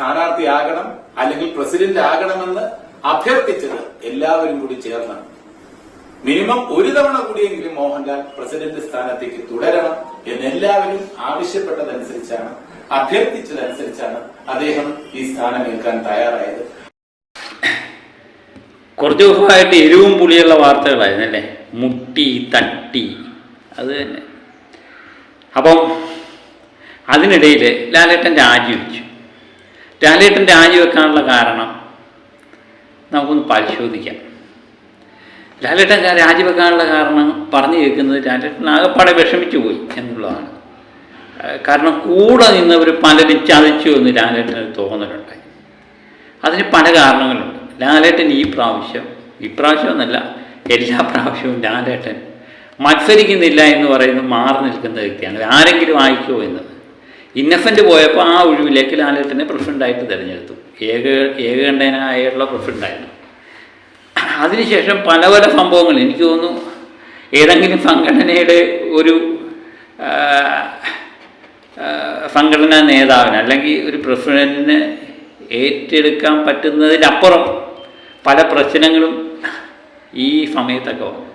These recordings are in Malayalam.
സ്ഥാനാർത്ഥിയാകണം അല്ലെങ്കിൽ പ്രസിഡന്റ് ആകണമെന്ന് അഭ്യർത്ഥിച്ചത് എല്ലാവരും കൂടി ചേർന്നാണ്. മിനിമം ഒരു തവണ കൂടിയെങ്കിലും മോഹൻലാൽ പ്രസിഡന്റ് സ്ഥാനത്തേക്ക് തുടരണം എന്ന് എല്ലാവരും ആവശ്യപ്പെട്ടതനുസരിച്ചാണ് അഭ്യർത്ഥിച്ചതനുസരിച്ചാണ് അദ്ദേഹം ഈ സ്ഥാനമേൽക്കാൻ തയ്യാറായത്. കുറച്ച് ദിവസമായിട്ട് എരിവും പുളിയുള്ള വാർത്തകളായിരുന്നു അല്ലേ? മുട്ടി തട്ടി. അത് തന്നെ. അപ്പം അതിനിടയിൽ ലാലേട്ടൻ രാജിവെച്ചു ലാലേട്ടൻ രാജിവെക്കാനുള്ള കാരണം നമുക്കൊന്ന് പരിശോധിക്കാം. ലാലേട്ടൻ രാജിവെക്കാനുള്ള കാരണം പറഞ്ഞു കേൾക്കുന്നത് ലാലേട്ടൻ ആകെപ്പാടെ വിഷമിച്ചു പോയി എന്നുള്ളതാണ്. കാരണം കൂടെ നിന്നവർ പലരും ചതിച്ചു എന്ന് ലാലേട്ടന് തോന്നലുണ്ടായി. അതിന് പല കാരണങ്ങളുണ്ട്. ലാലേട്ടൻ ഈ പ്രാവശ്യം ഇപ്രാവശ്യം എന്നല്ല എല്ലാ പ്രാവശ്യവും ലാലേട്ടൻ മത്സരിക്കുന്നില്ല എന്ന് പറയുന്നത് മാറി നിൽക്കുന്ന വ്യക്തിയാണ്. ആരെങ്കിലും ആയിക്കോ എന്നത് ഇന്നസെന്റ് പോയപ്പോൾ ആ ഒഴിവിലേക്ക് ലാലേട്ടനെ പ്രസിഡന്റായിട്ട് തിരഞ്ഞെടുത്തു. ഏക ഏകകണ്ഠനായുള്ള പ്രസിഡന്റായിരുന്നു അതിനുശേഷം പല പല സംഭവങ്ങൾ. എനിക്ക് തോന്നുന്നു ഏതെങ്കിലും സംഘടനയുടെ ഒരു സംഘടനാ നേതാവിന് അല്ലെങ്കിൽ ഒരു പ്രസിഡന്റിന് ഏറ്റെടുക്കാൻ പറ്റുന്നതിനപ്പുറം പല പ്രശ്നങ്ങളും ഈ സമയത്തൊക്കെ വന്നു.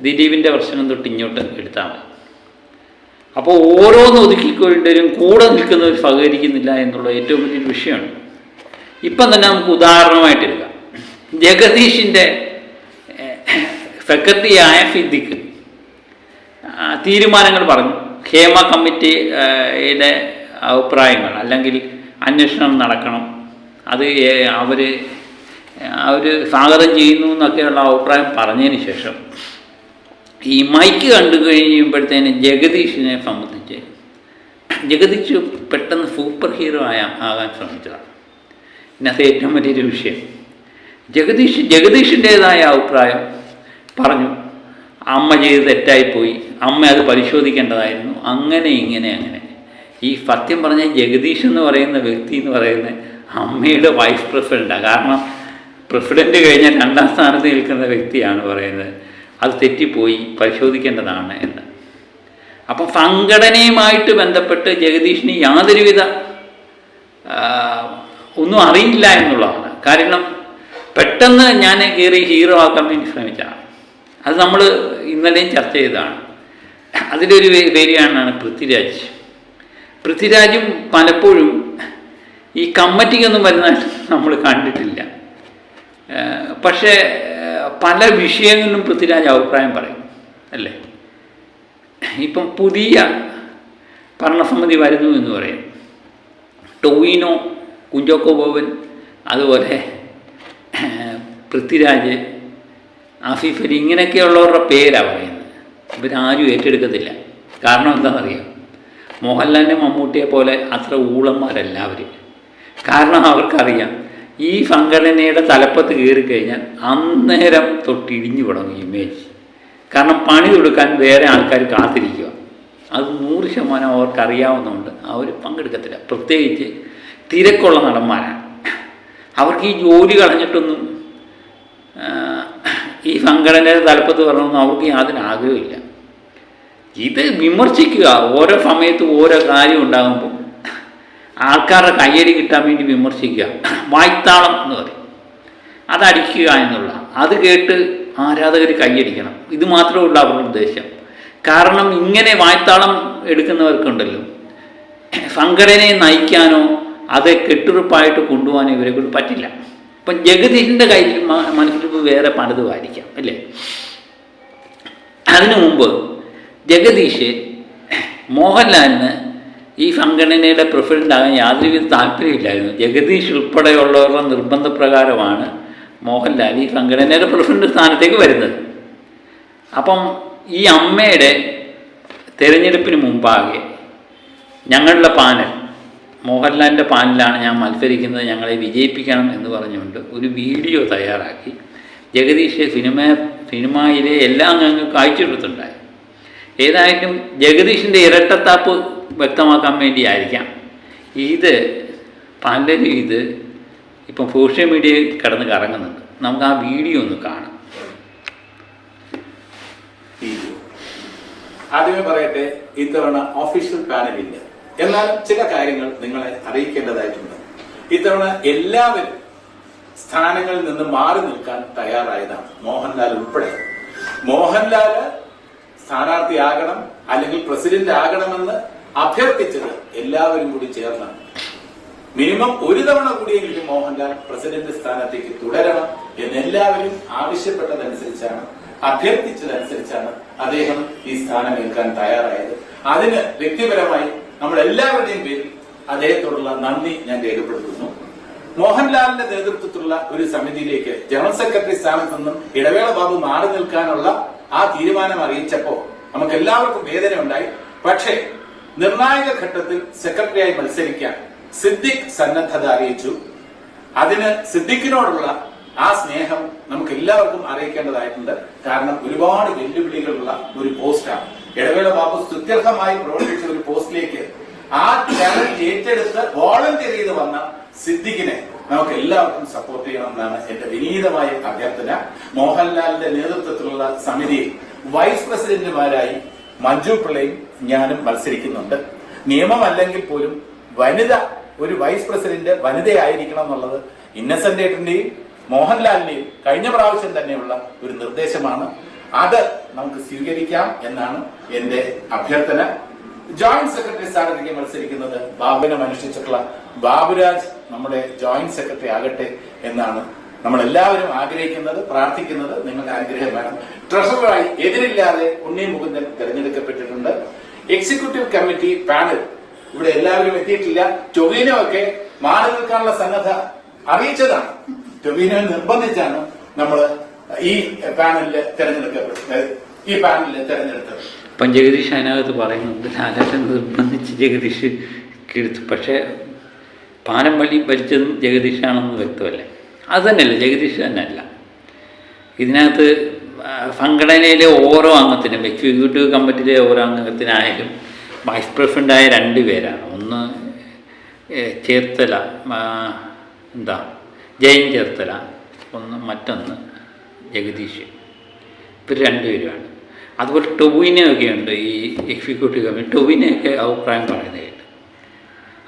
ദിലീപിന്റെ പ്രശ്നം തൊട്ട് ഇങ്ങോട്ട് എടുത്താൽ മതി. അപ്പോൾ ഓരോന്ന് ഒതുക്കിക്കൊണ്ടരും കൂടെ നിൽക്കുന്നവർ സഹകരിക്കുന്നില്ല എന്നുള്ള ഏറ്റവും വലിയൊരു വിഷയമാണ്. ഇപ്പം തന്നെ നമുക്ക് ഉദാഹരണമായിട്ട് എടുക്കാം. ജഗദീഷിന്റെ സെക്രട്ടറിയായ ആ, തീരുമാനങ്ങൾ പറഞ്ഞു. ഹേമ കമ്മിറ്റിയുടെ അഭിപ്രായങ്ങൾ അല്ലെങ്കിൽ അന്വേഷണം നടക്കണം. അത് അവർ അവർ സ്വാഗതം ചെയ്യുന്നു എന്നൊക്കെയുള്ള അഭിപ്രായം പറഞ്ഞതിന് ശേഷം ഈ മൈക്ക് കണ്ടു കഴിയുമ്പോഴത്തേന് ജഗദീഷിനെ സംബന്ധിച്ച് ജഗദീഷ് പെട്ടെന്ന് സൂപ്പർ ഹീറോ ആയ ആകാൻ ശ്രമിച്ചതാണ്. ഇന്നത്തെ ഏറ്റവും വലിയൊരു വിഷയം. ജഗദീഷ് ജഗദീഷിന്റേതായ അഭിപ്രായം പറഞ്ഞു. അമ്മ ചെയ്ത് തെറ്റായിപ്പോയി. അമ്മ അത് പരിശോധിക്കേണ്ടതായിരുന്നു. അങ്ങനെ ഇങ്ങനെ അങ്ങനെ. ഈ സത്യം പറഞ്ഞ ജഗദീഷ് എന്ന് പറയുന്ന വ്യക്തി എന്ന് പറയുന്നത് അമ്മയുടെ വൈസ് പ്രസിഡന്റാണ് കാരണം പ്രസിഡന്റ് കഴിഞ്ഞാൽ രണ്ടാം സ്ഥാനത്ത് നിൽക്കുന്ന വ്യക്തിയാണ് പറയുന്നത്. അത് തെറ്റിപ്പോയി പരിശോധിക്കേണ്ടതാണ് എന്ന്. അപ്പോൾ സംഘടനയുമായിട്ട് ബന്ധപ്പെട്ട് ജഗദീഷിന് യാതൊരുവിധ ഒന്നും അറിയില്ല എന്നുള്ളതാണ്. കാരണം പെട്ടെന്ന് ഞാൻ കയറി ഹീറോ ആക്കാൻ വേണ്ടി ശ്രമിച്ചതാണ്. അത് നമ്മൾ ഇന്നലെയും ചർച്ച ചെയ്തതാണ്. അതിലൊരു ഒരു പേരിയാണ് പൃഥ്വിരാജ്. പൃഥ്വിരാജും പലപ്പോഴും ഈ കമ്മിറ്റിക്കൊന്നും വരുന്ന നമ്മൾ കണ്ടിട്ടില്ല. പക്ഷേ പല വിഷയങ്ങളിലും പൃഥ്വിരാജ് അഭിപ്രായം പറയും അല്ലേ? ഇപ്പം പുതിയ ഭരണസമിതി വരുന്നു എന്ന് പറയും. ടൊവിനോ കുഞ്ചോക്കോ ബോബൻ അതുപോലെ പൃഥ്വിരാജ് അലി ഇങ്ങനെയൊക്കെയുള്ളവരുടെ പേരാണ് പറയുന്നത്. ഇവരാരും ഏറ്റെടുക്കത്തില്ല. കാരണം എന്താണെന്നറിയാം? മോഹൻലാലിന്റെ മമ്മൂട്ടിയെ പോലെ അത്ര ഊളന്മാരല്ല അവർ കാരണം അവർക്കറിയാം ഈ സംഘടനയുടെ തലപ്പത്ത് കയറി കഴിഞ്ഞാൽ അന്നേരം തൊട്ടിടിഞ്ഞു തുടങ്ങും ഇമേജ് കാരണം പണി കൊടുക്കാൻ വേറെ ആൾക്കാർ കാത്തിരിക്കുക. അത് നൂറ് ശതമാനം അവർക്കറിയാവുന്നതുകൊണ്ട് അവർ പങ്കെടുക്കത്തില്ല. പ്രത്യേകിച്ച് തിരക്കുള്ള നടന്മാരാണ്. അവർക്ക് ഈ ജോലി കളഞ്ഞിട്ടൊന്നും ഈ സംഘടനയുടെ തലപ്പത്ത് പറഞ്ഞൊന്നും അവർക്ക് യാതൊരു ആഗ്രഹമില്ല ഇത് വിമർശിക്കുക. ഓരോ സമയത്തും ഓരോ കാര്യം ഉണ്ടാകുമ്പോൾ ആൾക്കാരുടെ കയ്യടി കിട്ടാൻ വേണ്ടി വിമർശിക്കുക. വായ്ത്താളം എന്ന് പറയും. അതടിക്കുക എന്നുള്ള. അത് കേട്ട് ആരാധകർ കൈയടിക്കണം ഇത് മാത്രമേ ഉള്ളൂ അവരുടെ ഉദ്ദേശം. കാരണം ഇങ്ങനെ വായ്ത്താളം എടുക്കുന്നവർക്കുണ്ടല്ലോ. സംഘടനയെ നയിക്കാനോ അത് കെട്ടുറപ്പായിട്ട് കൊണ്ടുപോകാനോ ഇവരെ കൊണ്ട് പറ്റില്ല. ഇപ്പം ജഗദീഷിന്റെ കയ്യിൽ മനസ്സിലിപ്പ് വേറെ പലതും ആയിരിക്കാം അല്ലേ? അതിനു മുമ്പ് ജഗദീഷ് മോഹൻലാലിന് ഈ സംഘടനയുടെ പ്രസിഡന്റാകാൻ യാതൊരുവിധ താല്പര്യമില്ലായിരുന്നു. ജഗദീഷ് ഉൾപ്പെടെയുള്ളവരുടെ നിർബന്ധപ്രകാരമാണ് മോഹൻലാൽ ഈ സംഘടനയുടെ പ്രസിഡന്റ് സ്ഥാനത്തേക്ക് വരുന്നത്. അപ്പം ഈ അമ്മയുടെ തിരഞ്ഞെടുപ്പിന് മുമ്പാകെ ഞങ്ങളുടെ പാനൽ മോഹൻലാലിന്റെ പാനലാണ് ഞാൻ മത്സരിക്കുന്നത് ഞങ്ങളെ വിജയിപ്പിക്കണം എന്ന് പറഞ്ഞുകൊണ്ട് ഒരു വീഡിയോ തയ്യാറാക്കി ജഗദീഷ് സിനിമ സിനിമയിലെ എല്ലാ അംഗങ്ങൾക്കും അയച്ചു കൊടുത്തിട്ടുണ്ടായി. ഏതായാലും ജഗദീഷിന്റെ ഇരട്ടത്താപ്പ് വ്യക്തമാക്കാൻ വേണ്ടിയായിരിക്കാം. ഇത് പലരും ഇത് ഇപ്പം സോഷ്യൽ മീഡിയയിൽ കിടന്ന് കറങ്ങുന്നുണ്ട്. നമുക്ക് ആ വീഡിയോ ഒന്ന് കാണാം. ആദ്യമേ പറയട്ടെ ഇത്തവണ ഒഫീഷ്യൽ പാനലില്ല എന്നാൽ ചില കാര്യങ്ങൾ നിങ്ങളെ അറിയിക്കേണ്ടതായിട്ടുണ്ട്. ഇത്തവണ എല്ലാവരും സ്ഥാനങ്ങളിൽ നിന്ന് മാറി നിൽക്കാൻ തയ്യാറായതാണ് മോഹൻലാൽ ഉൾപ്പെടെ. മോഹൻലാൽ സ്ഥാനാർത്ഥിയാകണം അല്ലെങ്കിൽ പ്രസിഡന്റ് ആകണമെന്ന് അഭ്യർത്ഥിച്ചത് എല്ലാവരും കൂടി ചേർന്നാണ് മിനിമം ഒരു തവണ കൂടിയെങ്കിലും മോഹൻലാൽ പ്രസിഡന്റ് സ്ഥാനത്തേക്ക് തുടരണം എന്ന് എല്ലാവരും ആവശ്യപ്പെട്ടതനുസരിച്ചാണ് അഭ്യർത്ഥിച്ചതനുസരിച്ചാണ് അദ്ദേഹം ഈ സ്ഥാനമേൽക്കാൻ തയ്യാറായത്. അതിന് വ്യക്തിപരമായി നമ്മൾ എല്ലാവരുടെയും പേരിൽ അദ്ദേഹത്തോടുള്ള നന്ദി ഞാൻ രേഖപ്പെടുത്തുന്നു. മോഹൻലാലിന്റെ നേതൃത്വത്തിലുള്ള ഒരു സമിതിയിലേക്ക് ജനറൽ സെക്രട്ടറി സ്ഥാനത്ത് നിന്നും ഇടവേള ബാബു മാറി നിൽക്കാനുള്ള ആ തീരുമാനം അറിയിച്ചപ്പോ നമുക്ക് എല്ലാവർക്കും വേദന ഉണ്ടായി പക്ഷേ നിർണായക ഘട്ടത്തിൽ സെക്രട്ടറിയായി മത്സരിക്കാൻ സിദ്ദിഖ് സന്നദ്ധത അറിയിച്ചു. അതിന് സിദ്ദിഖിനോടുള്ള ആ സ്നേഹം നമുക്ക് എല്ലാവർക്കും അറിയിക്കേണ്ടതായിട്ടുണ്ട്. കാരണം ഒരുപാട് വെല്ലുവിളികളുള്ള ഒരു പോസ്റ്റാണ്. ഇടവേള ബാബു സ്തുത്യർഹമായി പ്രവർത്തിച്ച ഒരു പോസ്റ്റിലേക്ക് ആ ചാലഞ്ച് ഏറ്റെടുത്ത് വോളണ്ടിയർ ചെയ്ത് വന്ന സിദ്ദിഖിനെ നമുക്ക് എല്ലാവർക്കും സപ്പോർട്ട് ചെയ്യണമെന്നാണ് എന്റെ വിനീതമായ അഭ്യർത്ഥന. മോഹൻലാലിന്റെ നേതൃത്വത്തിലുള്ള സമിതിയിൽ വൈസ് പ്രസിഡന്റുമാരായി മഞ്ജു പിള്ളയും ഞാനും മത്സരിക്കുന്നുണ്ട്. നിയമമല്ലെങ്കിൽ പോലും വനിത ഒരു വൈസ് പ്രസിഡന്റ് വനിതയായിരിക്കണം എന്നുള്ളത് ഇന്നസെന്റ് ഏട്ടന്റെയും മോഹൻലാലിന്റെയും കഴിഞ്ഞ പ്രാവശ്യം തന്നെയുള്ള ഒരു നിർദ്ദേശമാണ്. അത് നമുക്ക് സ്വീകരിക്കാം എന്നാണ് എന്റെ അഭ്യർത്ഥന. ജോയിന്റ് സെക്രട്ടറി സ്ഥാനത്തേക്ക് മത്സരിക്കുന്നത് ബാബുവിനെ അനുഷ്ഠിച്ചിട്ടുള്ള ബാബുരാജ് നമ്മുടെ ജോയിന്റ് സെക്രട്ടറി ആകട്ടെ എന്നാണ് നമ്മൾ എല്ലാവരും ആഗ്രഹിക്കുന്നത് പ്രാർത്ഥിക്കുന്നത്. നിങ്ങളുടെ ആഗ്രഹം വേണം. ട്രഷററായി എതിരില്ലാതെ ഉണ്ണി മുകുന്ദൻ തെരഞ്ഞെടുക്കപ്പെട്ടിട്ടുണ്ട്. എക്സിക്യൂട്ടീവ് കമ്മിറ്റി പാനൽ ഇവിടെ എല്ലാവരും എത്തിയിട്ടില്ല. ടൊവിനോ ഒക്കെ മാറി നിൽക്കാനുള്ള സന്നദ്ധ അറിയിച്ചതാണ്. ടൊവിനോ നിർബന്ധിച്ചാണ് നമ്മൾ ഈ പാനലിൽ തെരഞ്ഞെടുക്കപ്പെട്ടത്. ഈ പാനലിൽ തെരഞ്ഞെടുത്തത്. ഇപ്പം ജഗദീഷ് അതിനകത്ത് പറയുന്നുണ്ട് ലാലേട്ടൻ നിർബന്ധിച്ച് ജഗദീഷ് എടുത്തു പക്ഷേ പാനം വലി ഭരിച്ചതും ജഗദീഷാണെന്ന് വ്യക്തമല്ലേ? അത് തന്നെയല്ല? ജഗദീഷ് തന്നെയല്ല. ഇതിനകത്ത് സംഘടനയിലെ ഓരോ അംഗത്തിനും എക്സിക്യൂട്ടീവ് കമ്മിറ്റിയിലെ ഓരോ അംഗത്തിനായാലും വൈസ് പ്രസിഡന്റായ രണ്ട് പേരാണ്. ഒന്ന് ചേർത്തല എന്താ ജയൻ ചേർത്തല ഒന്ന് മറ്റൊന്ന് ജഗദീഷ് ഇവർ രണ്ടുപേരുമാണ് അതുപോലെ ടൊവിനൊക്കെ ഉണ്ട് ഈ എക്സിക്യൂട്ടീവ് കമ്മിറ്റി ടൊവിനൊക്കെ അഭിപ്രായം പറയുന്നത്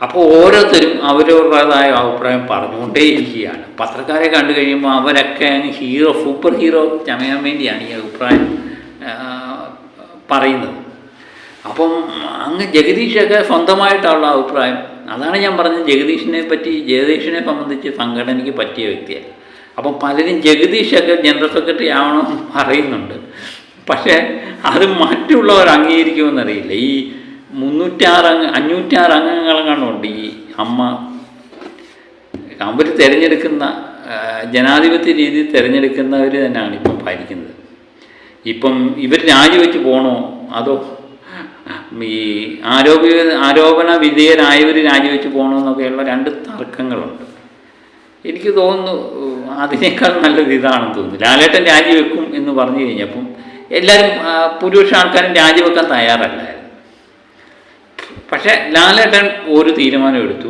അപ്പോൾ ഓരോരുത്തരും അവരവരുടേതായ അഭിപ്രായം പറഞ്ഞുകൊണ്ടേയിരിക്കുകയാണ്. പത്രക്കാരെ കണ്ടു കഴിയുമ്പോൾ അവരൊക്കെ ഹീറോ സൂപ്പർ ഹീറോ ചമയാൻ വേണ്ടിയാണ് ഈ അഭിപ്രായം പറയുന്നത്. അപ്പം അങ്ങ് ജഗദീഷൊക്കെ സ്വന്തമായിട്ടുള്ള അഭിപ്രായം. അതാണ് ഞാൻ പറഞ്ഞത്. ജഗദീഷിനെ പറ്റി ജഗദീഷിനെ സംബന്ധിച്ച് സംഘടനയ്ക്ക് പറ്റിയ വ്യക്തിയല്ല. അപ്പം പലരും ജഗദീഷൊക്കെ ജനറൽ സെക്രട്ടറി ആവണമെന്ന് പറയുന്നുണ്ട്. പക്ഷേ അത് മറ്റുള്ളവർ അംഗീകരിക്കുമെന്നറിയില്ല ഈ മുന്നൂറ്റാറ് അംഗ അഞ്ഞൂറ്റാറ് അംഗങ്ങളെങ്ങാണ്ടുണ്ട് ഈ അമ്മ. അവർ തിരഞ്ഞെടുക്കുന്ന ജനാധിപത്യ രീതി തിരഞ്ഞെടുക്കുന്നവർ തന്നെയാണ് ഇപ്പം ഭരിക്കുന്നത്. ഇപ്പം ഇവർ രാജിവെച്ച് പോകണോ അതോ ഈ ആരോപ ആരോപണ വിധേയരായവർ രാജിവെച്ച് പോകണമെന്നൊക്കെയുള്ള രണ്ട് തർക്കങ്ങളുണ്ട്. എനിക്ക് തോന്നുന്നു അതിനേക്കാൾ നല്ലത് ഇതാണെന്ന് തോന്നുന്നു. ലാലേട്ടൻ രാജിവെക്കും എന്ന് പറഞ്ഞു കഴിഞ്ഞപ്പം എല്ലാവരും പുരുഷ ആൾക്കാരും രാജിവെക്കാൻ തയ്യാറല്ലായിരുന്നു. പക്ഷേ ലാലേട്ടൻ ഒരു തീരുമാനം എടുത്തു.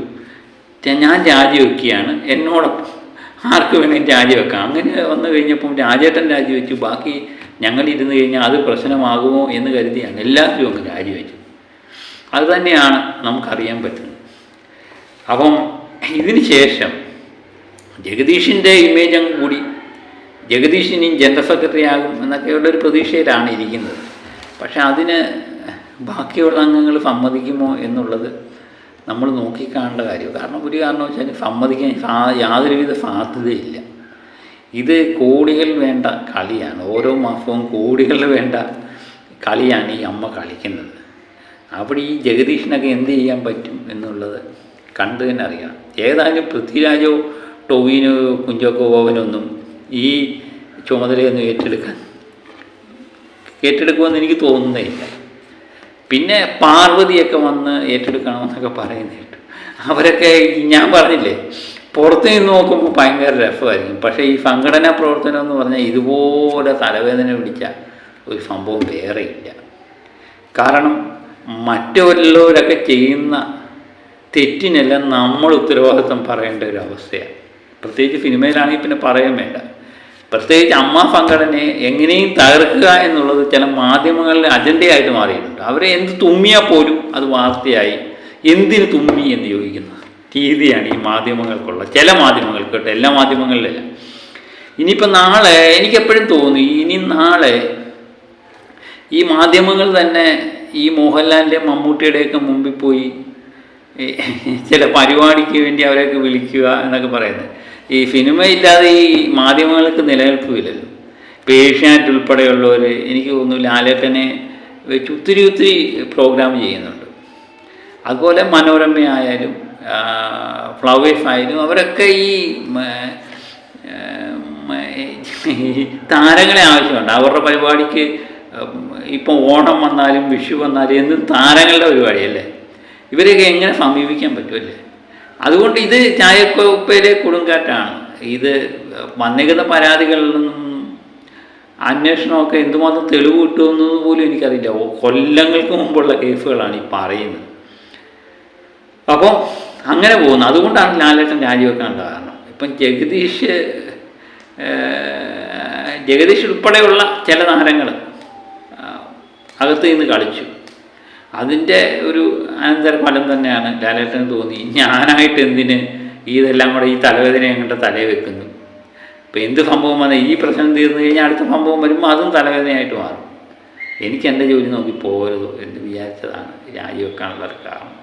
"ഞാൻ- രാജി രാജിവെക്കുകയാണ് എന്നോടൊപ്പം ആർക്ക് വേണമെങ്കിലും രാജിവെക്കാം അങ്ങനെ വന്നു കഴിഞ്ഞപ്പം രാജേട്ടൻ രാജിവെച്ചു ബാക്കി ഞങ്ങൾ ഇരുന്ന് കഴിഞ്ഞാൽ അത് പ്രശ്നമാകുമോ എന്ന് കരുതിയാണ് എല്ലാവരും അങ്ങ് രാജിവെച്ചു അത് തന്നെയാണ് നമുക്കറിയാൻ പറ്റുന്നത്. അപ്പം ഇതിന് ശേഷം ജഗദീഷിന്റെ ഇമേജ് അങ്ങ് കൂടി. ജഗദീഷ് ഇനിയും ജനറൽ സെക്രട്ടറി ആകും എന്നൊക്കെയുള്ള ഒരു പ്രതീക്ഷയിലാണ് ഇരിക്കുന്നത്. പക്ഷെ അതിന് ബാക്കിയുള്ള അംഗങ്ങൾ സമ്മതിക്കുമോ എന്നുള്ളത് നമ്മൾ നോക്കിക്കാണേണ്ട കാര്യം. കാരണം ഒരു കാരണം വെച്ചാൽ സമ്മതിക്കാൻ യാതൊരുവിധ സാധ്യതയില്ല. ഇത് കോടികൾ വേണ്ട കളിയാണ്. ഓരോ മാസവും കോടികൾ വേണ്ട കളിയാണ് ഈ അമ്മ കളിക്കുന്നത്. അവിടെ ഈ ജഗദീഷിനൊക്കെ എന്ത് ചെയ്യാൻ പറ്റും എന്നുള്ളത് കണ്ടു തന്നെ അറിയണം. ഏതായാലും പൃഥ്വിരാജോ ടോവിനോ കുഞ്ചോക്കോ ബോവനൊന്നും ഈ ചുമതലയൊന്നും ഏറ്റെടുക്കാൻ ഏറ്റെടുക്കുമെന്ന് എനിക്ക് തോന്നുന്നേ ഇല്ല. പിന്നെ പാർവതിയൊക്കെ വന്ന് ഏറ്റെടുക്കണമെന്നൊക്കെ പറയുന്നത് കേട്ടു അവരൊക്കെ ഞാൻ പറഞ്ഞില്ലേ പുറത്ത് നിന്ന് നോക്കുമ്പോൾ ഭയങ്കര രസമായിരിക്കും. പക്ഷേ ഈ സംഘടനാ പ്രവർത്തനം എന്ന് പറഞ്ഞാൽ ഇതുപോലെ തലവേദന പിടിച്ച ഒരു സംഭവം വേറെ ഇല്ല. കാരണം മറ്റുള്ളവരൊക്കെ ചെയ്യുന്ന തെറ്റിനെല്ലാം നമ്മൾ ഉത്തരവാദിത്വം പറയേണ്ട ഒരു അവസ്ഥയാണ്. പ്രത്യേകിച്ച് സിനിമയിലാണെങ്കിൽ പിന്നെ പറയാൻ വേണ്ട. പ്രത്യേകിച്ച് അമ്മ സംഘടനയെ എങ്ങനെയും തകർക്കുക എന്നുള്ളത് ചില മാധ്യമങ്ങളിലെ അജണ്ടയായിട്ട് മാറിയിട്ടുണ്ട്. അവരെ എന്ത് തുമ്മിയാൽ പോലും അത് വാർത്തയായി എന്തിന് തുമ്മി എന്ന് ചോദിക്കുന്ന രീതിയാണ് ഈ മാധ്യമങ്ങൾക്കുള്ള. ചില മാധ്യമങ്ങൾക്ക് കേട്ടോ എല്ലാ മാധ്യമങ്ങളിലല്ല. ഇനിയിപ്പോൾ നാളെ എനിക്കെപ്പോഴും തോന്നി ഇനി നാളെ ഈ മാധ്യമങ്ങൾ തന്നെ ഈ മോഹൻലാലിന്റെ മമ്മൂട്ടിയുടെയൊക്കെ മുമ്പിൽ പോയി ചില പരിപാടിക്ക് വേണ്ടി അവരെയൊക്കെ വിളിക്കുക എന്നൊക്കെ പറയുന്നത്. ഈ സിനിമ ഇല്ലാതെ ഈ മാധ്യമങ്ങൾക്ക് നിലനിൽപ്പില്ലല്ലോ ഇപ്പോൾ ഏഷ്യാനെറ്റ് ഉൾപ്പെടെയുള്ളവർ എനിക്ക് തോന്നുന്നു ലാലേട്ടനെ വെച്ച് ഒത്തിരി ഒത്തിരി പ്രോഗ്രാം ചെയ്യുന്നുണ്ട്. അതുപോലെ മനോരമയായാലും ഫ്ലവേഴ്സ് ആയാലും അവരൊക്കെ ഈ താരങ്ങളെ ആവശ്യമുണ്ട്. അവരുടെ പരിപാടിക്ക് ഇപ്പം ഓണം വന്നാലും വിഷു വന്നാലും എന്നും താരങ്ങളുടെ പരിപാടിയല്ലേ? ഇവരെയൊക്കെ എങ്ങനെ സമീപിക്കാൻ പറ്റുമല്ലേ അതുകൊണ്ട് ഇത് ചായക്കോപ്പയിലെ കൊടുങ്കാറ്റാണ്. ഇത് വന്നിരിക്കുന്ന പരാതികളിൽ നിന്നും അന്വേഷണമൊക്കെ എന്തുമാത്രം തെളിവ് കിട്ടുമെന്നത് പോലും എനിക്കറിയില്ല. കൊല്ലങ്ങൾക്ക് മുമ്പുള്ള കേസുകളാണ് ഈ പറയുന്നത്. അപ്പോൾ അങ്ങനെ പോകുന്നു. അതുകൊണ്ടാണ് ലാലേട്ടൻ രാജിവെക്കാനുള്ള കാരണം. ഇപ്പം ജഗദീഷ് ജഗദീഷ് ഉൾപ്പെടെയുള്ള ചില താരങ്ങൾ അകത്ത് നിന്ന് കളിച്ചു. അതിന്റെ ഒരു അനന്തരഫലം തന്നെയാണ്. ലാലേട്ടന് തോന്നി ഞാനായിട്ട് എന്തിന് ഇതെല്ലാം കൂടെ ഈ തലവേദന അങ്ങോട്ട് തലയിൽ വെക്കുന്നു? ഇപ്പം എന്ത് സംഭവം വന്നാൽ ഈ പ്രശ്നം തീർന്നു കഴിഞ്ഞാൽ അടുത്ത സംഭവം വരുമ്പോൾ അതും തലവേദനയായിട്ട് മാറും. എനിക്ക് എന്റെ ജോലി നോക്കി പോകരുത് എന്ന് വിചാരിച്ചതാണ് രാജിവെക്കാനുള്ള കാരണം.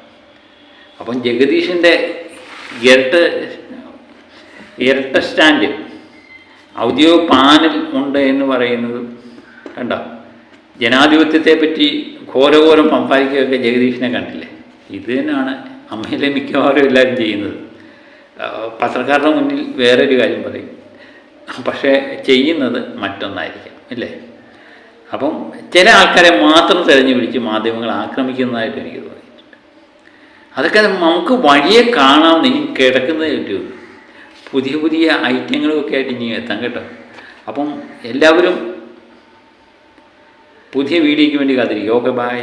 അപ്പം ജഗദീഷിന്റെ ഇരട്ട ഇരട്ട സ്റ്റാൻഡ് ഔദ്യോഗിക പാനൽ ഉണ്ട് എന്ന് പറയുന്നത് കണ്ടോ? ജനാധിപത്യത്തെ പറ്റി ഘോരഘോരം സംസാരിക്കുകയൊക്കെ ജഗദീഷിനെ കണ്ടില്ലേ? ഇത് തന്നെയാണ് അമ്മയിലെ മിക്കവാറും എല്ലാവരും ചെയ്യുന്നത്. പത്രക്കാരുടെ മുന്നിൽ വേറൊരു കാര്യം പറയും. പക്ഷേ ചെയ്യുന്നത് മറ്റൊന്നായിരിക്കാം ഇല്ലേ അപ്പം ചില ആൾക്കാരെ മാത്രം തിരഞ്ഞു പിടിച്ച് മാധ്യമങ്ങൾ ആക്രമിക്കുന്നതായിട്ട് എനിക്ക് തോന്നിയിട്ടുണ്ട്. അതൊക്കെ നമുക്ക് വഴിയെ കാണാൻ നീ കിടക്കുന്നതേ പറ്റുള്ളൂ. പുതിയ പുതിയ ഐറ്റങ്ങളുമൊക്കെ ആയിട്ട് ഇനി എത്താം കേട്ടോ. അപ്പം എല്ലാവരും പുതിയ വീഡിയോയ്ക്ക് വേണ്ടി കാത്തിരിക്കും ഓക്കെ ബൈ